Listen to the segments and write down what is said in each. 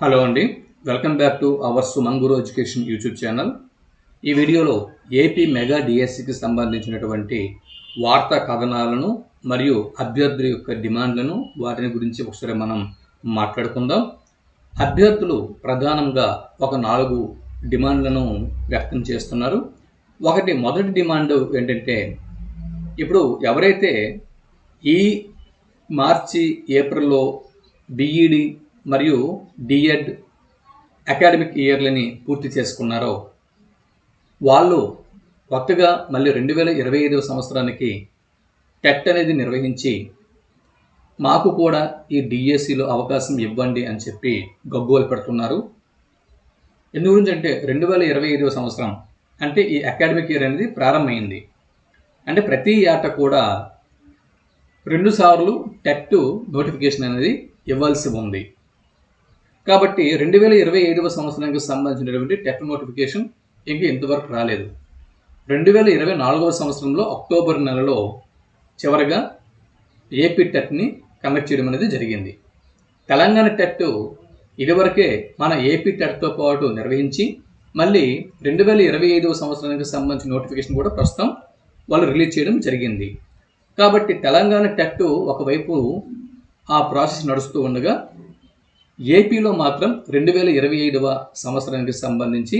Hello అండి. Welcome back to our Suman Guru education YouTube channel ఈ వీడియోలో AP mega డిఎస్సికి సంబంధించినటువంటి వార్తా కథనాలను మరియు అభ్యర్థుల యొక్క డిమాండ్లను వాటిని గురించి ఒకసారి మనం మాట్లాడుకుందాం. అభ్యర్థులు ప్రధానంగా ఒక నాలుగు డిమాండ్లను వ్యక్తం చేస్తున్నారు. ఒకటి మొదటి డిమాండ్ ఏంటంటే ఇప్పుడు ఎవరైతే ఈ మార్చి ఏప్రిల్లో బీఈడి మరియు డిఎడ్ అకాడమిక్ ఇయర్లని పూర్తి చేసుకున్నారో వాళ్ళు కొత్తగా మళ్ళీ రెండు వేల ఇరవై ఐదవ సంవత్సరానికి టెట్ అనేది నిర్వహించి మాకు కూడా ఈ డిఎస్సిలో అవకాశం ఇవ్వండి అని చెప్పి గగ్గోలు పెడుతున్నారు. ఎందు గురించి అంటే రెండు వేల ఇరవై ఐదవ సంవత్సరం అంటే ఈ అకాడమిక్ ఇయర్ అనేది ప్రారంభమైంది. అంటే ప్రతి ఏట కూడా రెండుసార్లు టెట్ నోటిఫికేషన్ అనేది ఇవ్వాల్సి ఉంది. కాబట్టి రెండు వేల ఇరవై ఐదవ సంవత్సరానికి సంబంధించినటువంటి టెట్ నోటిఫికేషన్ ఇంకా ఇంతవరకు రాలేదు. రెండు వేల ఇరవై నాలుగవ సంవత్సరంలో అక్టోబర్ నెలలో చివరిగా ఏపీ టెట్ని కండక్ట్ చేయడం అనేది జరిగింది. తెలంగాణ టెట్ ఇదివరకే మన ఏపీ టెట్తో పాటు నిర్వహించి మళ్ళీ రెండు వేల ఇరవై ఐదవ సంవత్సరానికి సంబంధించిన నోటిఫికేషన్ కూడా ప్రస్తుతం వాళ్ళు రిలీజ్ చేయడం జరిగింది. కాబట్టి తెలంగాణ టెట్ ఒకవైపు ఆ ప్రాసెస్ నడుస్తూ ఉండగా ఏపీలో మాత్రం రెండు వేల ఇరవై ఐదవ సంవత్సరానికి సంబంధించి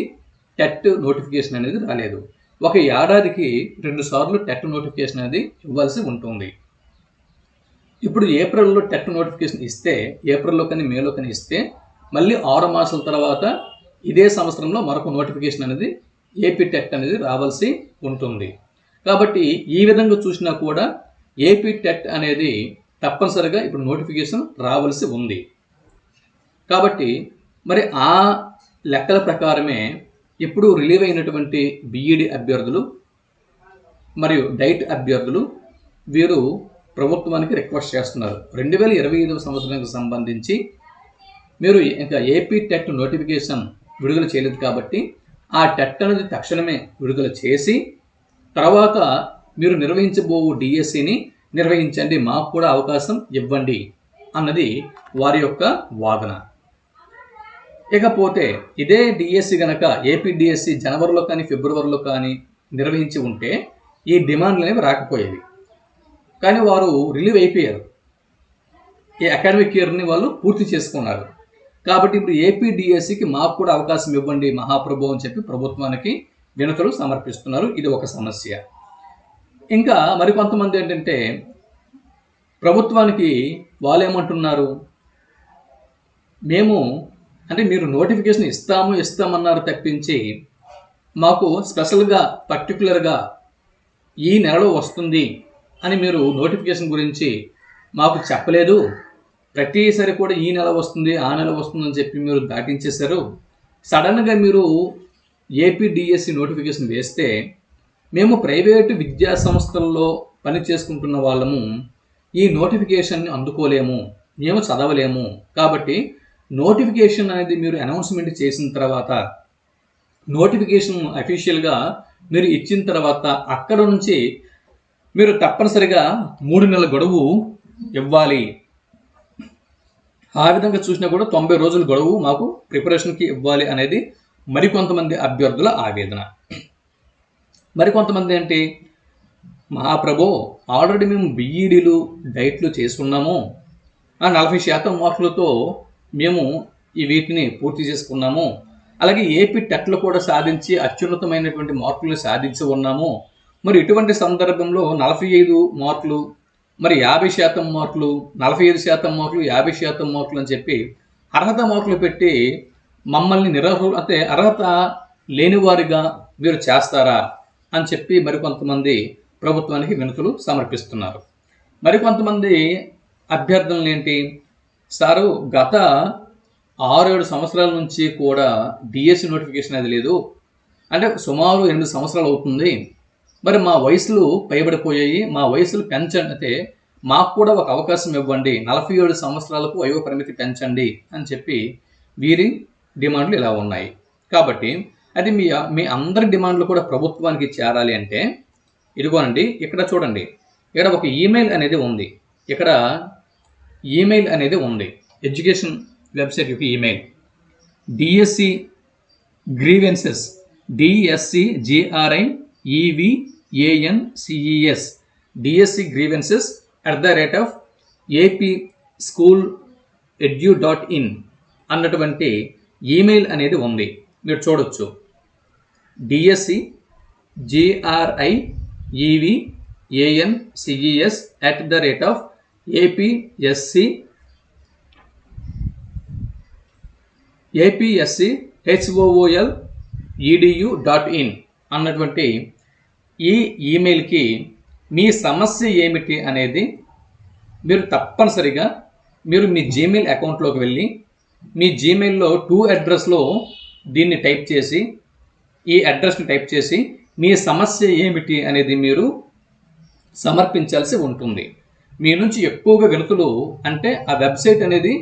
టెట్ నోటిఫికేషన్ అనేది రాలేదు. ఒక ఏడాదికి రెండు సార్లు టెట్ నోటిఫికేషన్ అనేది ఇవ్వాల్సి ఉంటుంది. ఇప్పుడు ఏప్రిల్లో టెట్ నోటిఫికేషన్ ఇస్తే ఏప్రిల్లో కానీ మేలో కానీ ఇస్తే మళ్ళీ ఆరు మాసాల తర్వాత ఇదే సంవత్సరంలో మరొక నోటిఫికేషన్ అనేది ఏపీ టెట్ అనేది రావాల్సి ఉంటుంది. కాబట్టి ఈ విధంగా చూసినా కూడా ఏపీ టెట్ అనేది తప్పనిసరిగా ఇప్పుడు నోటిఫికేషన్ రావాల్సి ఉంది. కాబట్టి మరి ఆ లెక్కల ప్రకారమే ఇప్పుడు రిలీవ్ అయినటువంటి బీఈడి అభ్యర్థులు మరియు డైట్ అభ్యర్థులు వీరు ప్రభుత్వానికి రిక్వెస్ట్ చేస్తున్నారు. రెండు వేల ఇరవై ఐదవ సంవత్సరానికి సంబంధించి మీరు ఇంకా ఏపీ టెట్ నోటిఫికేషన్ విడుదల చేయలేదు కాబట్టి ఆ టెట్ అనేది తక్షణమే విడుదల చేసి తర్వాత మీరు నిర్వహించబో డిఎస్సిని నిర్వహించండి మాకు కూడా అవకాశం ఇవ్వండి అన్నది వారి యొక్క వాదన. ఇకపోతే ఇదే డిఎస్సి గనక ఏపీ డిఎస్సి జనవరిలో కానీ ఫిబ్రవరిలో కానీ నిర్వహించి ఉంటే ఈ డిమాండ్లు అనేవి రాకపోయేవి. కానీ వారు రిలీవ్ అయిపోయారు. ఈ అకాడమిక్ ఇయర్ని వాళ్ళు పూర్తి చేసుకున్నారు. కాబట్టి ఇప్పుడు ఏపీ డిఎస్సికి మాకు కూడా అవకాశం ఇవ్వండి మహాప్రభు అని చెప్పి ప్రభుత్వానికి వినతులు సమర్పిస్తున్నారు. ఇది ఒక సమస్య. ఇంకా మరికొంతమంది ఏంటంటే ప్రభుత్వానికి వాళ్ళు ఏమంటున్నారు? మేము అంటే మీరు నోటిఫికేషన్ ఇస్తాము ఇస్తామన్నారు తప్పించి మాకు స్పెషల్గా పర్టికులర్గా ఈ నెలలో వస్తుంది అని మీరు నోటిఫికేషన్ గురించి మాకు చెప్పలేదు. ప్రతిసారి కూడా ఈ నెల వస్తుంది ఆ నెల వస్తుందని చెప్పి మీరు దాటించేశారు. సడన్గా మీరు ఏపీడిఎస్సి నోటిఫికేషన్ వేస్తే మేము ప్రైవేటు విద్యా సంస్థల్లో పని చేసుకుంటున్న వాళ్ళము ఈ నోటిఫికేషన్ని అందుకోలేము మేము చదవలేము. కాబట్టి నోటిఫికేషన్ అనేది మీరు అనౌన్స్మెంట్ చేసిన తర్వాత నోటిఫికేషన్ అఫీషియల్గా మీరు ఇచ్చిన తర్వాత అక్కడ నుంచి మీరు తప్పనిసరిగా మూడు నెలల గడువు ఇవ్వాలి. ఆ విధంగా చూసినా కూడా తొంభై రోజుల గడువు మాకు ప్రిపరేషన్కి ఇవ్వాలి అనేది మరికొంతమంది అభ్యర్థుల ఆవేదన. మరికొంతమంది ఏంటి మహాప్రభో ఆల్రెడీ మేము బీఈడీలు డైట్లు చేసుకున్నాము. ఆ నలభై శాతం మార్కులతో మేము ఈ వీటిని పూర్తి చేసుకున్నాము. అలాగే ఏపీ టెట్లు కూడా సాధించి అత్యున్నతమైనటువంటి మార్కులు సాధించి ఉన్నాము. మరి ఇటువంటి సందర్భంలో నలభై ఐదు మార్కులు మరి యాభై శాతం మార్కులు నలభై ఐదు శాతం మార్కులు యాభై శాతం మార్కులు అని చెప్పి అర్హత మార్కులు పెట్టి మమ్మల్ని నిరహు అంటే అర్హత లేనివారిగా మీరు చేస్తారా అని చెప్పి మరికొంతమంది ప్రభుత్వానికి వినతులు సమర్పిస్తున్నారు. మరికొంతమంది అభ్యర్థనలు ఏంటి? సారు గత ఆరు ఏడు సంవత్సరాల నుంచి కూడా డిఎస్సి నోటిఫికేషన్ అది లేదు. అంటే సుమారు ఎనిమిది సంవత్సరాలు అవుతుంది. మరి మా వయసులు పైబడిపోయాయి. మా వయసులు పెంచండి మాకు కూడా ఒక అవకాశం ఇవ్వండి. నలభై ఏడు సంవత్సరాలకు వయో పరిమితి పెంచండి అని చెప్పి వీరి డిమాండ్లు ఇలా ఉన్నాయి. కాబట్టి అది మీ మీ అందరి డిమాండ్లు కూడా ప్రభుత్వానికి చేరాలి అంటే ఇదిగోనండి ఇక్కడ చూడండి. ఇక్కడ ఒక ఈమెయిల్ అనేది ఉంది. ఇక్కడ ఈమెయిల్ అనేది ఉంది. ఎడ్యుకేషన్ వెబ్సైట్ యొక్క email. DSC grievances DSC GRI EVAN CES DSC grievances at the rate of AP school edu dot in అన్నటువంటి ఈమెయిల్ అనేది ఉంది. మీరు చూడొచ్చు. DSC GRI EV AN CES at the rate of APSC APSC HOOL EDU dot in అన్నటువంటి ఈ ఈమెయిల్కి మీ సమస్య ఏమిటి అనేది మీరు తప్పనిసరిగా మీరు మీ జీమెయిల్ అకౌంట్లోకి వెళ్ళి మీ జీమెయిల్లో టూ అడ్రస్లో దీన్ని టైప్ చేసి ఈ అడ్రస్ని టైప్ చేసి మీ సమస్య ఏమిటి అనేది మీరు సమర్పించాల్సి ఉంటుంది. మీ నుంచి ఎక్కువగా వినతులు అంటే ఆ వెబ్సైట్ అనేది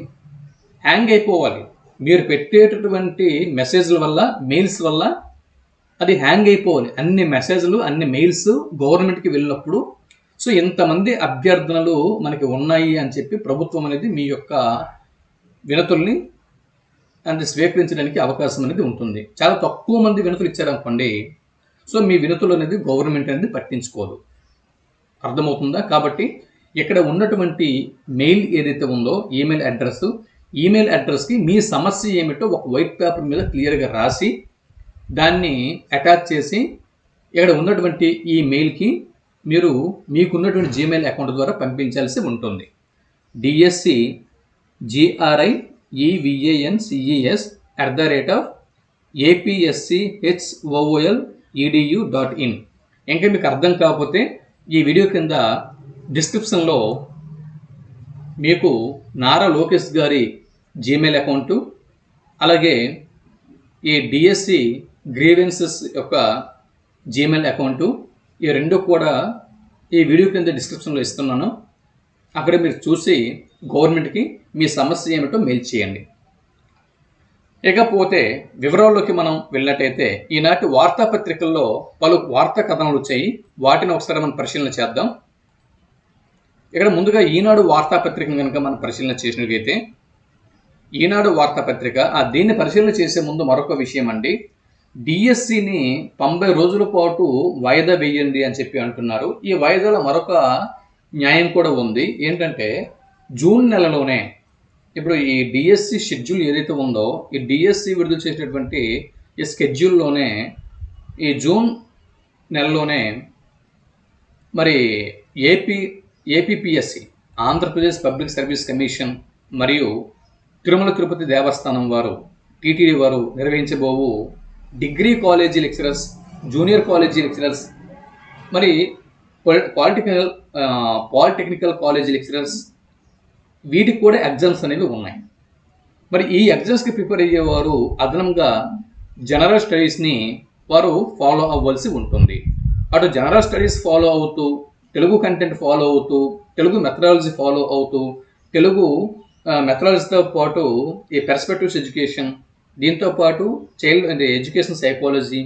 హ్యాంగ్ అయిపోవాలి. మీరు పెట్టేటటువంటి మెసేజ్ల వల్ల మెయిల్స్ వల్ల అది హ్యాంగ్ అయిపోవాలి. అన్ని మెసేజ్లు అన్ని మెయిల్స్ గవర్నమెంట్కి వెళ్ళినప్పుడు. సో ఇంతమంది అభ్యర్థనలు మనకి ఉన్నాయి అని చెప్పి ప్రభుత్వం అనేది మీ యొక్క వినతుల్ని అంటే స్వీకరించడానికి అవకాశం అనేది ఉంటుంది. చాలా తక్కువ మంది వినతులు ఇచ్చారనుకోండి సో మీ వినతులు అనేది గవర్నమెంట్ అనేది పట్టించుకోదు. అర్థమవుతుందా? కాబట్టి ఇక్కడ ఉన్నటువంటి మెయిల్ ఏదైతే ఉందో ఈమెయిల్ అడ్రస్ ఈమెయిల్ అడ్రస్కి మీ సమస్య ఏమిటో ఒక వైట్ పేపర్ మీద క్లియర్గా రాసి దాన్ని అటాచ్ చేసి ఇక్కడ ఉన్నటువంటి ఈ మెయిల్కి మీరు మీకున్నటువంటి జీమెయిల్ అకౌంట్ ద్వారా పంపించాల్సి ఉంటుంది. DSC GRI EVAN CES at the rate of APSC HOOL EDU dot in. ఇంకా మీకు అర్థం కాకపోతే ఈ వీడియో కింద డిస్క్రిప్షన్లో మీకు నారా లోకేష్ గారి జీమెయిల్ అకౌంటు అలాగే ఈ డిఎస్సి గ్రీవెన్సెస్ యొక్క జీమెయిల్ అకౌంటు ఈ రెండు కూడా ఈ వీడియో కింద డిస్క్రిప్షన్లో ఇస్తున్నాను. అక్కడ మీరు చూసి గవర్నమెంట్కి మీ సమస్య ఏమిటో మెయిల్ చేయండి. ఇకపోతే వివరాల్లోకి మనం వెళ్ళినట్టయితే ఈనాటి వార్తాపత్రికల్లో పలు వార్తా కథనాలు వచ్చాయి. వాటిని ఒకసారి మనం పరిశీలన చేద్దాం. ఇక్కడ ముందుగా ఈనాడు వార్తాపత్రికను కనుక మనం పరిశీలన చేసినట్లయితే ఈనాడు వార్తాపత్రిక ఆ దీన్ని పరిశీలన చేసే ముందు మరొక విషయం అండి. డిఎస్సిని తొంభై రోజుల పాటు వాయిదా వేయండి అని చెప్పి అంటున్నారు. ఈ వాయిదాలో మరొక న్యాయం కూడా ఉంది. ఏంటంటే జూన్ నెలలోనే ఇప్పుడు ఈ డిఎస్సి షెడ్యూల్ ఏదైతే ఉందో ఈ డిఎస్సి విడుదల చేసినటువంటి ఈ స్కెడ్యూల్లోనే ఈ జూన్ నెలలోనే మరి AP APPSC Andhra Pradesh public service commission మరియు తిరుమల తిరుపతి దేవస్థానం వారు టీటీడీ వారు నిర్వహించబోవు degree college lecturers junior college lecturers మరి పాలిటెక్నికల్ పాలిటెక్నికల్ కాలేజీ లెక్చరర్స్ వీటికి కూడా ఎగ్జామ్స్ అనేవి ఉన్నాయి. మరి ఈ ఎగ్జామ్స్కి ప్రిపేర్ అయ్యేవారు అదనంగా జనరల్ స్టడీస్ని వారు ఫాలో అవ్వాల్సి ఉంటుంది. అటు జనరల్ స్టడీస్ ఫాలో అవుతూ తెలుగు కంటెంట్ ఫాలో అవుతూ తెలుగు మెథడాలజీ ఫాలో అవుతూ తెలుగు మెథడాలజీతో పాటు ఈ పెర్స్పెక్టివ్స్ ఎడ్యుకేషన్ దీంతో పాటు చైల్డ్ ఎడ్యుకేషన్ సైకాలజీ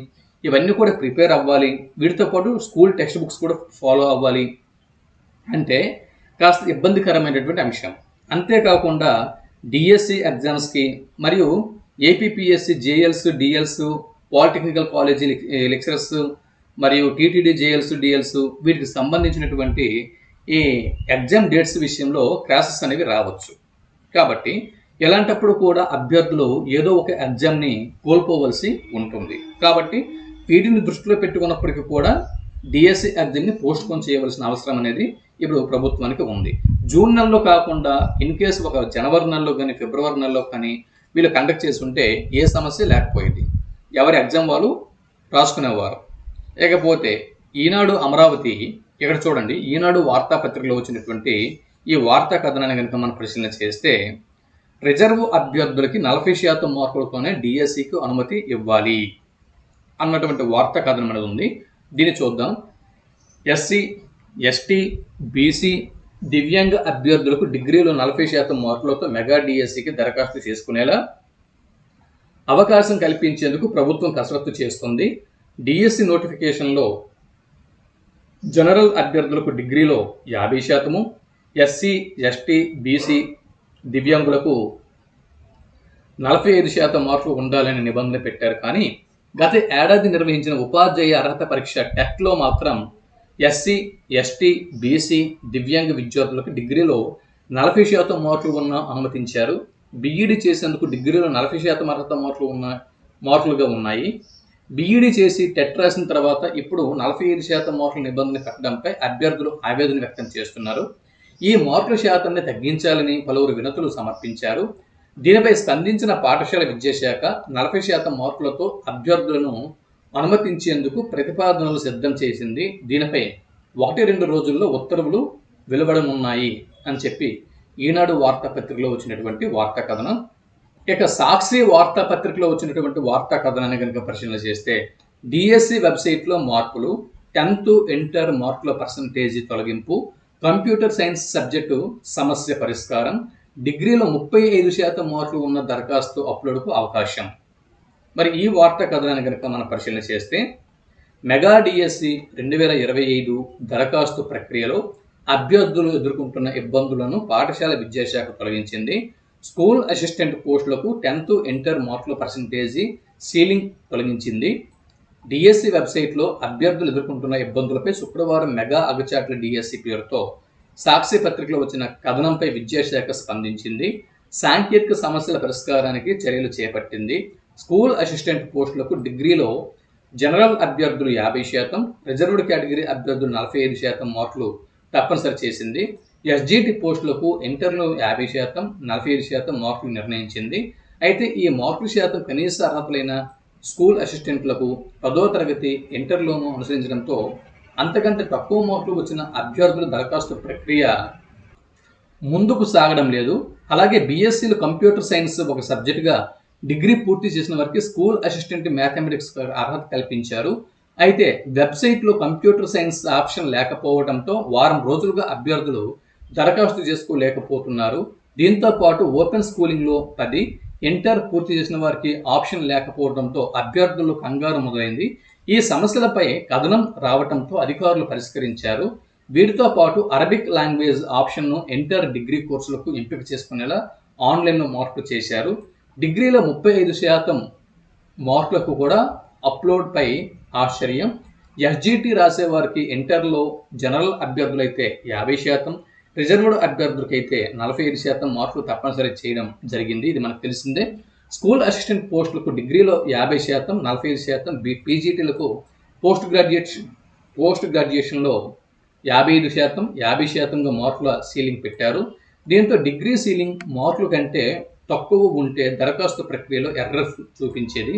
ఇవన్నీ కూడా ప్రిపేర్ అవ్వాలి. వీటితో పాటు స్కూల్ టెక్స్ట్ బుక్స్ కూడా ఫాలో అవ్వాలి. అంటే కాస్త ఇబ్బందికరమైనటువంటి అంశం. అంతేకాకుండా డిఎస్సి ఎగ్జామ్స్కి మరియు APPSC JLs DLs polytechnical college lecturers మరియు టీటీడీ జేఎల్స్ డిఎల్స్ వీటికి సంబంధించినటువంటి ఈ ఎగ్జామ్ డేట్స్ విషయంలో క్రాసెస్ అనేవి రావచ్చు. కాబట్టి ఎలాంటప్పుడు కూడా అభ్యర్థులు ఏదో ఒక ఎగ్జామ్ని కోల్పోవలసి ఉంటుంది. కాబట్టి వీటిని దృష్టిలో పెట్టుకున్నప్పటికీ కూడా డిఎస్సి ఎగ్జామ్ని పోస్ట్ పోన్ చేయవలసిన అవసరం అనేది ఇప్పుడు ప్రభుత్వానికి ఉంది. జూన్ నెలలో కాకుండా ఇన్ కేసు ఒక జనవరి నెలలో కానీ ఫిబ్రవరి నెలలో కానీ వీళ్ళు కండక్ట్ చేసి ఉంటే ఏ సమస్య లేకపోయేది. ఎవరి ఎగ్జామ్ వాళ్ళు రాసుకునేవారు. ఇకపోతే ఈనాడు అమరావతి ఇక్కడ చూడండి ఈనాడు వార్తాపత్రికలో వచ్చినటువంటి ఈ వార్తా కథనాన్ని కనుక మనం పరిశీలన చేస్తే రిజర్వ్ అభ్యర్థులకి నలభై శాతం మార్కులతోనే డిఎస్సికి అనుమతి ఇవ్వాలి అన్నటువంటి వార్తా కథనం అనేది ఉంది. దీన్ని చూద్దాం. ఎస్సీ ఎస్టీ బీసీ దివ్యాంగ అభ్యర్థులకు డిగ్రీలో నలభై శాతం మార్కులతో మెగా డిఎస్సికి దరఖాస్తు చేసుకునేలా అవకాశం కల్పించేందుకు ప్రభుత్వం కసరత్తు చేస్తుంది. డిఎస్సి నోటిఫికేషన్లో జనరల్ అభ్యర్థులకు డిగ్రీలో యాభై శాతము ఎస్సీ ఎస్టీ బీసీ దివ్యాంగులకు నలభై ఐదు శాతం మార్కులు ఉండాలని నిబంధన పెట్టారు. కానీ గత ఏడాది నిర్వహించిన ఉపాధ్యాయ అర్హత పరీక్ష టెట్లో మాత్రం ఎస్సీ ఎస్టీ బీసీ దివ్యాంగ విద్యార్థులకు డిగ్రీలో నలభై శాతం మార్కులు ఉన్న అనుమతించారు. బీఈడి చేసేందుకు డిగ్రీలో నలభై శాతం అర్హత మార్కులు ఉన్న మార్కులుగా ఉన్నాయి. బీఈడి చేసి టెట్ రాసిన తర్వాత ఇప్పుడు నలభై ఐదు శాతం మార్కుల నిబంధన పెట్టడంపై అభ్యర్థులు ఆవేదన వ్యక్తం చేస్తున్నారు. ఈ మార్కుల శాతాన్ని తగ్గించాలని పలువురు వినతులు సమర్పించారు. దీనిపై స్పందించిన పాఠశాల విద్యాశాఖ నలభై శాతం మార్కులతో అభ్యర్థులను అనుమతించేందుకు ప్రతిపాదనలు సిద్ధం చేసింది. దీనిపై ఒకటి రెండు రోజుల్లో ఉత్తర్వులు వెలువడనున్నాయి అని చెప్పి ఈనాడు వార్తాపత్రికలో వచ్చినటువంటి వార్తా కథనం ఇక సాక్షి వార్తాపత్రికలో వచ్చినటువంటి వార్తా కథనాన్ని కనుక పరిశీలన చేస్తే డిఎస్సి వెబ్సైట్లో మార్పులు టెన్త్ ఇంటర్ మార్కుల పర్సంటేజీ తొలగింపు కంప్యూటర్ సైన్స్ సబ్జెక్టు సమస్య పరిష్కారం డిగ్రీలో ముప్పై ఐదు శాతం మార్కులు ఉన్న దరఖాస్తు అప్లోడ్కు అవకాశం. మరి ఈ వార్తా కథనాన్ని కనుక మనం పరిశీలన చేస్తే మెగా డిఎస్సి రెండు వేల ఇరవై ఐదు దరఖాస్తు ప్రక్రియలో అభ్యర్థులు ఎదుర్కొంటున్న ఇబ్బందులను పాఠశాల విద్యాశాఖ తొలగించింది. స్కూల్ అసిస్టెంట్ పోస్టులకు టెన్త్ ఇంటర్ మార్కుల పర్సంటేజీ సీలింగ్ తొలగించింది. డిఎస్సి వెబ్సైట్లో అభ్యర్థులు ఎదుర్కొంటున్న ఇబ్బందులపై శుక్రవారం మెగా అగచాట్ల డిఎస్సి పేరుతో సాక్షి పత్రికలో వచ్చిన కథనంపై విద్యాశాఖ స్పందించింది. సాంకేతిక సమస్యల పరిష్కారానికి చర్యలు చేపట్టింది. స్కూల్ అసిస్టెంట్ పోస్టులకు డిగ్రీలో జనరల్ అభ్యర్థులు యాభై శాతం రిజర్వ్డ్ కేటగిరీ అభ్యర్థులు నలభై ఐదు శాతం మార్కులు తప్పనిసరి చేసింది. ఎస్జిటి పోస్టులకు ఇంటర్లో యాభై శాతం నలభై ఐదు శాతం మార్కులు నిర్ణయించింది. అయితే ఈ మార్కుల శాతం కనీస అర్హతలైన స్కూల్ అసిస్టెంట్లకు పదో తరగతి ఇంటర్లోనూ అనుసరించడంతో అంతకంటే తక్కువ మార్కులు వచ్చిన అభ్యర్థుల దరఖాస్తు ప్రక్రియ ముందుకు సాగడం లేదు. అలాగే బీఎస్సీలు కంప్యూటర్ సైన్స్ ఒక సబ్జెక్టుగా డిగ్రీ పూర్తి చేసిన వారికి స్కూల్ అసిస్టెంట్ మ్యాథమెటిక్స్ అర్హత కల్పించారు. అయితే వెబ్సైట్లో కంప్యూటర్ సైన్స్ ఆప్షన్ లేకపోవడంతో వారం రోజులుగా అభ్యర్థులు దరఖాస్తు చేసుకోలేకపోతున్నారు. దీంతో పాటు ఓపెన్ స్కూలింగ్లో పది ఇంటర్ పూర్తి చేసిన వారికి ఆప్షన్ లేకపోవడంతో అభ్యర్థులు కంగారు మొదలైంది. ఈ సమస్యలపై కథనం రావడంతో అధికారులు పరిష్కరించారు. వీటితో పాటు అరబిక్ లాంగ్వేజ్ ఆప్షన్ను ఇంటర్ డిగ్రీ కోర్సులకు ఎంపిక చేసుకునేలా ఆన్లైన్లో మార్పులు చేశారు. డిగ్రీలో ముప్పై ఐదు శాతం మార్కులకు కూడా అప్లోడ్పై ఆశ్చర్యం. ఎస్జిటి రాసేవారికి ఇంటర్లో జనరల్ అభ్యర్థులైతే యాభై శాతం రిజర్వ్డ్ అభ్యర్థులకైతే నలభై ఐదు శాతం మార్కులు తప్పనిసరి చేయడం జరిగింది. ఇది మనకు తెలిసిందే. స్కూల్ అసిస్టెంట్ పోస్టులకు డిగ్రీలో యాభై శాతం నలభై ఐదు శాతం బి పీజీటీలకు పోస్ట్ గ్రాడ్యుయేషన్ పోస్ట్ గ్రాడ్యుయేషన్లో యాభై ఐదు శాతం యాభై శాతంగా మార్కుల సీలింగ్ పెట్టారు. దీంతో డిగ్రీ సీలింగ్ మార్కుల కంటే తక్కువ ఉంటే దరఖాస్తు ప్రక్రియలో ఎర్రర్ చూపించేది.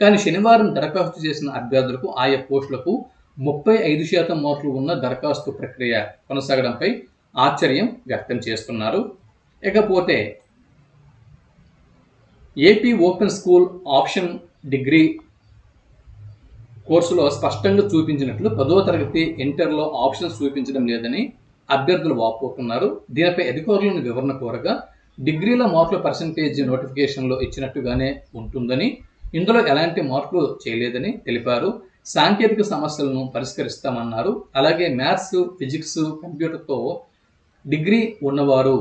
కానీ శనివారం దరఖాస్తు చేసిన అభ్యర్థులకు ఆయా పోస్టులకు ముప్పై ఐదు శాతం మార్కులు ఉన్న దరఖాస్తు ప్రక్రియ కొనసాగడంపై ఆశ్చర్యం వ్యక్తం చేస్తున్నారు. ఇకపోతే AP open school option degree కోర్సులో స్పష్టంగా చూపించినట్లు పదో తరగతి ఇంటర్లో ఆప్షన్స్ చూపించడం లేదని అభ్యర్థులు వాపోతున్నారు. దీనిపై అధికారులను వివరణ కోరగా డిగ్రీల మార్కుల పర్సంటేజ్ నోటిఫికేషన్లో ఇచ్చినట్టుగానే ఉంటుందని ఇందులో ఎలాంటి మార్పులు చేయలేదని తెలిపారు. సాంకేతిక సమస్యలను పరిష్కరిస్తామన్నారు. అలాగే మ్యాథ్స్ ఫిజిక్స్ కంప్యూటర్తో డిగ్రీ ఉన్నవారు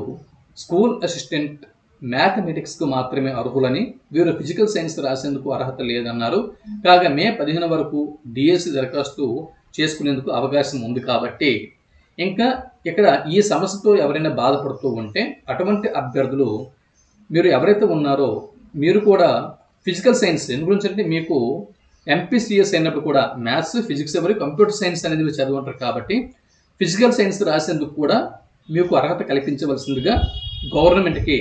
స్కూల్ అసిస్టెంట్ మ్యాథమెటిక్స్కు మాత్రమే అర్హులని వీరు ఫిజికల్ సైన్స్ రాసేందుకు అర్హత లేదన్నారు. కాగా మే పదిహేను వరకు డిఎస్సి దరఖాస్తు చేసుకునేందుకు అవకాశం ఉంది కాబట్టి ఇంకా ఇక్కడ ఈ సమస్యతో ఎవరైనా బాధపడుతూ ఉంటే అటువంటి అభ్యర్థులు మీరు ఎవరైతే ఉన్నారో మీరు కూడా ఫిజికల్ సైన్స్ ఎందు గురించి అంటే మీకు ఎంపీసీఎస్ అయినప్పుడు కూడా మ్యాథ్స్ ఫిజిక్స్ ఎవరు కంప్యూటర్ సైన్స్ అనేది చదువుంటారు కాబట్టి ఫిజికల్ సైన్స్ రాసేందుకు కూడా మీకు అర్హత కల్పించవలసిందిగా గవర్నమెంట్కి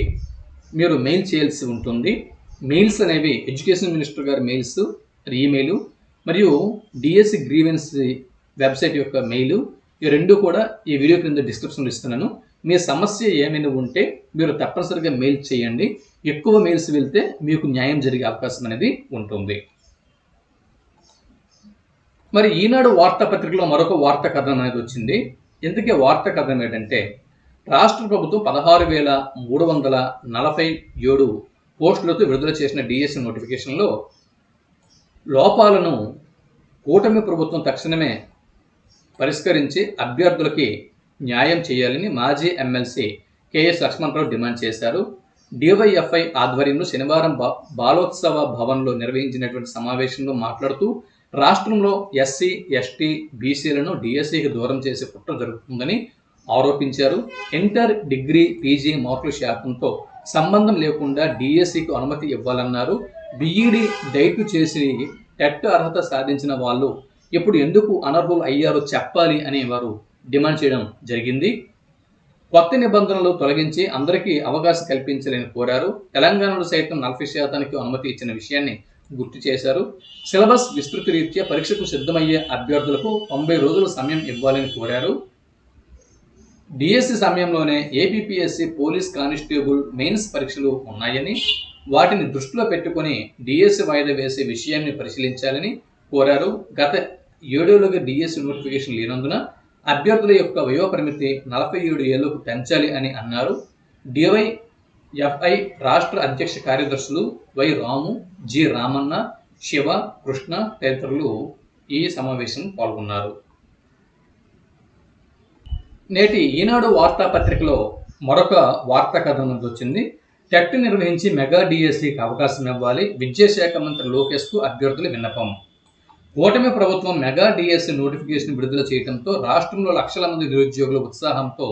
మీరు మెయిల్ చేయాల్సి ఉంటుంది. మెయిల్స్ అనేవి ఎడ్యుకేషన్ మినిస్టర్ గారి మెయిల్స్ ఈమెయిల్ మరియు డిఎస్సి గ్రీవెన్స్ వెబ్సైట్ యొక్క మెయిల్ ఈ రెండు కూడా ఈ వీడియో క్రింద డిస్క్రిప్షన్లో ఇస్తున్నాను. మీ సమస్య ఏమైనా ఉంటే మీరు తప్పనిసరిగా మెయిల్ చేయండి. ఎక్కువ మెయిల్స్ వెళ్తే మీకు న్యాయం జరిగే అవకాశం అనేది ఉంటుంది. మరి ఈనాడు వార్తాపత్రికలో మరొక వార్తా కథనం అనేది వచ్చింది. ఎందుకే వార్తా కథనం ఏంటంటే రాష్ట్ర ప్రభుత్వం పదహారు వేల మూడు వందల నలభై ఏడు పోస్టులతో విడుదల చేసిన డిఎస్సి నోటిఫికేషన్లో లోపాలను కూటమి ప్రభుత్వం తక్షణమే పరిష్కరించి అభ్యర్థులకి న్యాయం చేయాలని మాజీ ఎమ్మెల్సీ కేఎస్ లక్ష్మణరావు డిమాండ్ చేశారు. డివైఎఫ్ఐ ఆధ్వర్యంలో శనివారం బా బాలోత్సవ భవన్లో నిర్వహించినటువంటి సమావేశంలో మాట్లాడుతూ రాష్ట్రంలో ఎస్సీ ఎస్టీ బీసీలను డిఎస్సికి దూరం చేసే కుట్ర జరుగుతుందని ఆరోపించారు. ఇంటర్ డిగ్రీ పీజీ మార్కుల శాతంతో సంబంధం లేకుండా డిఎస్సికి అనుమతి ఇవ్వాలన్నారు. బిఈడి డైట్ చేసి టెట్ అర్హత సాధించిన వాళ్ళు ఇప్పుడు ఎందుకు అనర్హులు అయ్యారో చెప్పాలి అని వారు డిమాండ్ చేయడం జరిగింది. కొత్త నిబంధనలు తొలగించి అందరికీ అవకాశం కల్పించాలని కోరారు. తెలంగాణలో సైతం నలభై శాతానికి అనుమతి ఇచ్చిన విషయాన్ని గుర్తు చేశారు. సిలబస్ విస్తృత రీత్యా పరీక్షకు సిద్ధమయ్యే అభ్యర్థులకు తొంభై రోజుల సమయం ఇవ్వాలని కోరారు. డిఎస్సి సమయంలోనే ఏబిపిఎస్సి పోలీస్ కానిస్టేబుల్ మెయిన్స్ పరీక్షలు ఉన్నాయని వాటిని దృష్టిలో పెట్టుకొని డిఎస్సి వాయిదా వేసే విషయాన్ని పరిశీలించాలని కోరారు. గత ఏడేళ్ళుగా డిఎస్సి నోటిఫికేషన్ లేనందున అభ్యర్థుల యొక్క వయో పరిమితి నలభై ఏడు ఏళ్ళకు పెంచాలి అని అన్నారు. డివై ఎఫ్ఐ రాష్ట్ర అధ్యక్ష కార్యదర్శులు వై రాము జి రామన్న శివ కృష్ణ తదితరులు ఈ సమావేశం పాల్గొన్నారు. నేటి ఈనాడు వార్తాపత్రికలో మరొక వార్తా కథనం వచ్చింది. టెట్ నిర్వహించి మెగా డిఎస్సికి అవకాశం ఇవ్వాలి విద్యాశాఖ మంత్రి లోకేష్కు అభ్యర్థుల విన్నపం. కూటమి ప్రభుత్వం మెగా డిఎస్సి నోటిఫికేషన్ విడుదల చేయడంతో రాష్ట్రంలో లక్షల మంది నిరుద్యోగుల ఉత్సాహంతో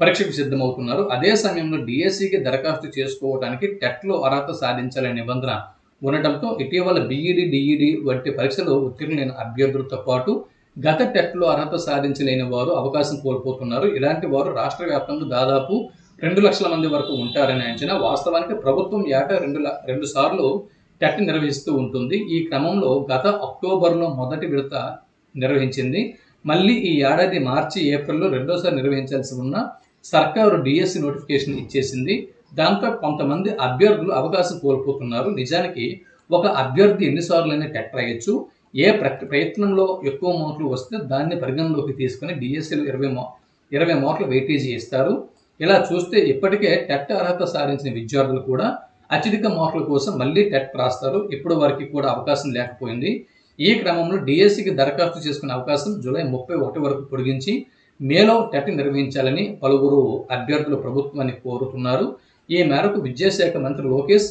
పరీక్షకు సిద్ధమవుతున్నారు. అదే సమయంలో డిఎస్సికి దరఖాస్తు చేసుకోవడానికి టెట్లో అర్హత సాధించాలనే నిబంధన ఉండటంతో ఇటీవల బీఈడి డిఈడి వంటి పరీక్షలు ఉత్తీర్ణులైన అభ్యర్థులతో పాటు గత టెట్లో అర్హత సాధించలేని వారు అవకాశం కోల్పోతున్నారు. ఇలాంటి వారు రాష్ట్ర వ్యాప్తంగా దాదాపు రెండు లక్షల మంది వరకు ఉంటారని అంచనా. వాస్తవానికి ప్రభుత్వం ఏటా రెండు ల- రెండు సార్లు టెట్ నిర్వహిస్తూ ఉంటుంది. ఈ క్రమంలో గత అక్టోబర్లో మొదటి విడత నిర్వహించింది. మళ్ళీ ఈ ఏడాది మార్చి ఏప్రిల్లో రెండోసారి నిర్వహించాల్సి ఉన్న సర్కారు డిఎస్సి నోటిఫికేషన్ ఇచ్చేసింది. దాంతో కొంతమంది అభ్యర్థులు అవకాశం కోల్పోతున్నారు. నిజానికి ఒక అభ్యర్థి ఎన్నిసార్లైనా టెట్ రాయొచ్చు ఏ ప్ర- ప్రయత్నంలో ఎక్కువ మార్కులు వస్తే దాన్ని పరిగణలోకి తీసుకుని డిఎస్సీలు ఇరవై మా ఇరవై మార్కులు వెయిటేజీ ఇస్తారు. ఇలా చూస్తే ఇప్పటికే టెట్ అర్హత సాధించిన విద్యార్థులు కూడా అత్యధిక మార్కుల కోసం మళ్ళీ టెట్ రాస్తారు. ఇప్పుడు వారికి కూడా అవకాశం లేకపోయింది. ఈ క్రమంలో డిఎస్సికి దరఖాస్తు చేసుకునే అవకాశం జూలై ముప్పై ఒకటి వరకు పొడిగించి మేలో టెట్ నిర్వహించాలని పలువురు అభ్యర్థులు ప్రభుత్వాన్ని కోరుతున్నారు. ఈ మేరకు విద్యాశాఖ మంత్రి లోకేష్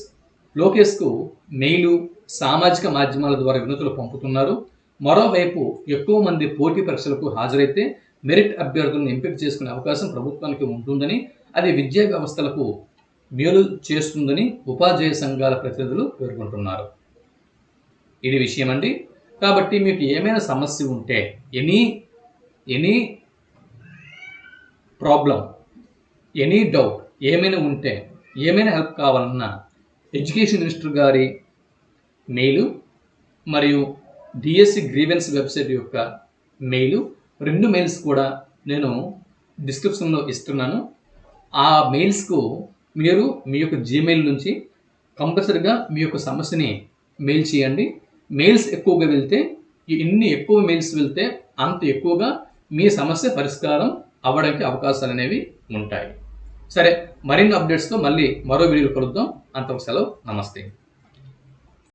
లోకేష్కు మెయిలు సామాజిక మాధ్యమాల ద్వారా వినతులు పంపుతున్నారు. మరోవైపు ఎక్కువ మంది పోటీ పరీక్షలకు హాజరైతే మెరిట్ అభ్యర్థులను ఎంపిక చేసుకునే అవకాశం ప్రభుత్వానికి ఉంటుందని అది విద్యా వ్యవస్థలకు మేలు చేస్తుందని ఉపాధ్యాయ సంఘాల ప్రతినిధులు పేర్కొంటున్నారు. ఇది విషయం అండి కాబట్టి మీకు ఏమైనా సమస్య ఉంటే any any problem. Any doubt ఏమైనా ఉంటే ఏమైనా హెల్ప్ కావాలన్నా ఎడ్యుకేషన్ మినిస్టర్ గారి మెయిలు మరియు డిఎస్సి గ్రీవెన్స్ వెబ్సైట్ యొక్క మెయిలు రెండు మెయిల్స్ కూడా నేను డిస్క్రిప్షన్లో ఇస్తున్నాను. ఆ మెయిల్స్కు మీరు మీ యొక్క జీమెయిల్ నుంచి కంపల్సరిగా మీ యొక్క సమస్యని మెయిల్ చేయండి. మెయిల్స్ ఎక్కువగా వెళ్తే ఎన్ని ఎక్కువ మెయిల్స్ వెళ్తే అంత ఎక్కువగా మీ సమస్య పరిష్కారం అవ్వడానికి అవకాశాలు అనేవి ఉంటాయి. సరే మరిన్ని అప్డేట్స్తో మళ్ళీ మరో వీడియో కలుద్దాం. అంతకు సెలవు. నమస్తే.